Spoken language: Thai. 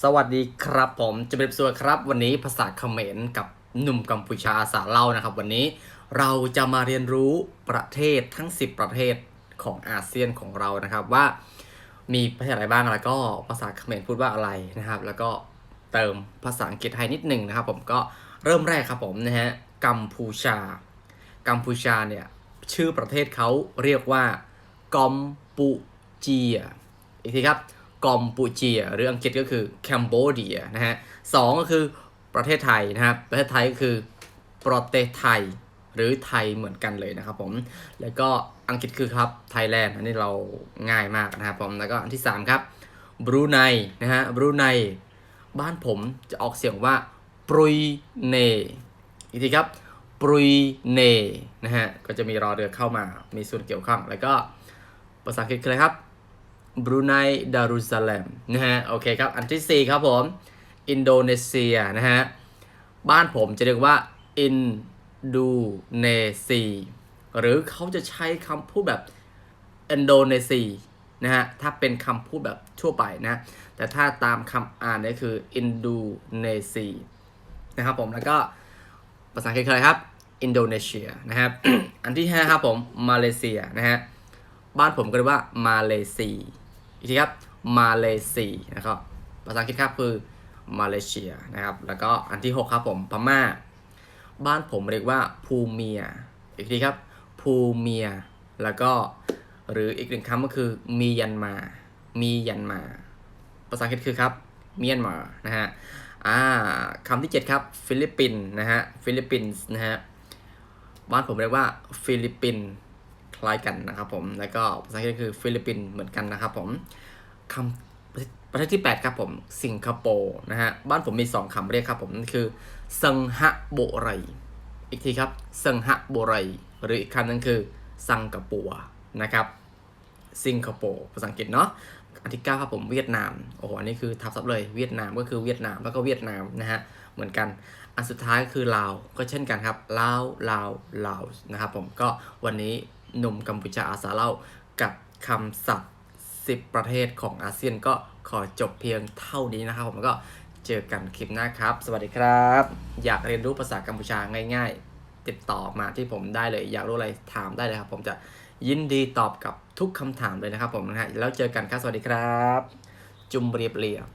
สวัสดีครับผมจะเป็นส่วนครับ วันนี้ภาษาเขมรกับหนุ่มกัมพูชาอาสาเล่านะครับ วันนี้เราจะมาเรียนรู้ประเทศทั้ง 10 ประเทศของอาเซียนของเรานะครับว่ามีประเทศอะไรบ้างแล้วก็ภาษาเขมรพูดว่าอะไรนะครับ แล้วก็เติมภาษาอังกฤษให้นิดหนึ่งนะครับ ผมก็เริ่มแรกครับผมนะฮะกัมพูชา กัมพูชาเนี่ยชื่อประเทศเขาเรียกว่ากอมปูเจียอีกทีครับ กอมปูเจีย หรืออังกฤษก็คือแคนโบเดียนะฮะสองก็คือประเทศไทยนะครับประเทศไทยก็คือประเทศไทยหรือไทยเหมือนกันเลยนะครับผม แล้วก็อังกฤษคือครับไทยแลนด์อันนี้เราง่ายมากนะครับผม แล้วก็อันที่ 3 ครับบรูไนนะฮะบรูไนบ้านผมจะออกเสียงว่าปรุยเนอีกทีครับปรุยเนนะฮะก็จะมีรอเรือเข้ามามีส่วนเกี่ยวข้อง แล้วก็ภาษาอังกฤษคืออะไรครับ บรูไนดารุซาเลมนะฮะโอเคครับ อันที่ 4 ครับผม อินโดนีเซียนะฮะ บ้านผมจะเรียกว่า อินดูเนซีหรือเขาจะใช้คำพูดแบบอินโดนีเซียนะฮะ ถ้าเป็นคำพูดแบบทั่วไปนะ แต่ถ้าตามคำอ่านนี่คืออินโดนีเซียนะครับผมแล้วก็ภาษาอังกฤษคืออะไรครับ อินโดนีเซียนะครับ อันที่ 5 ครับผม มาเลเซียนะฮะ บ้านผมก็เรียกว่ามาเลเซีย อีกทีครับมาเลเซียนะครับภาษาอังกฤษครับคือมาเลเซียนะครับ แล้วก็อันที่ 6 ครับผมพม่า บ้านผมเรียกว่าภูเมีย อีกทีครับภูเมีย แล้วก็หรืออีกหนึ่งคำก็คือมียันมา มียันมา ภาษาอังกฤษคือครับเมียนมานะฮะอ่าคำที่ 7 ครับ ฟิลิปปินส์นะฮะฟิลิปปินส์นะฮะบ้านผมเรียกว่าฟิลิปปินส์ ล้ายกันนะครับผม แล้วก็ภาษาอังกฤษคือฟิลิปปินส์เหมือนกันนะครับผมคำประเทศประเทศที่ 8 ครับผม สิงคโปร์นะฮะ บ้านผมมี 2คำเรียกครับผมนั่นคือซังฮะโบไร อีกทีครับซังฮะโบไร หรืออีกคำนึงคือซังกะปัวนะครับ สิงคโปร์ภาษาอังกฤษเนาะ อันที่9ครับผมเวียดนาม โอ้โห อันนี้คือทับศัพท์เลย เวียดนามก็คือเวียดนามแล้วก็เวียดนามนะฮะ เหมือนกันอันสุดท้ายก็คือลาวก็เช่นกันครับลาวลาวลาวนะครับผมก็วันนี้ หนุ่มกัมพูชาอาสาเล่ากับคำศัพท์ 10 ประเทศของอาเซียนก็ขอจบเพียงเท่านี้นะครับ ผมก็เจอกันคลิปหน้าครับ สวัสดีครับ อยากเรียนรู้ภาษากัมพูชาง่าย ๆ ติดต่อมาที่ผมได้เลย อยากรู้อะไรถามได้เลยครับ ผมจะยินดีตอบกับทุกคำถามเลยนะครับผมนะฮะแล้วเจอกันครับสวัสดีครับ จุมเรียบเรียบ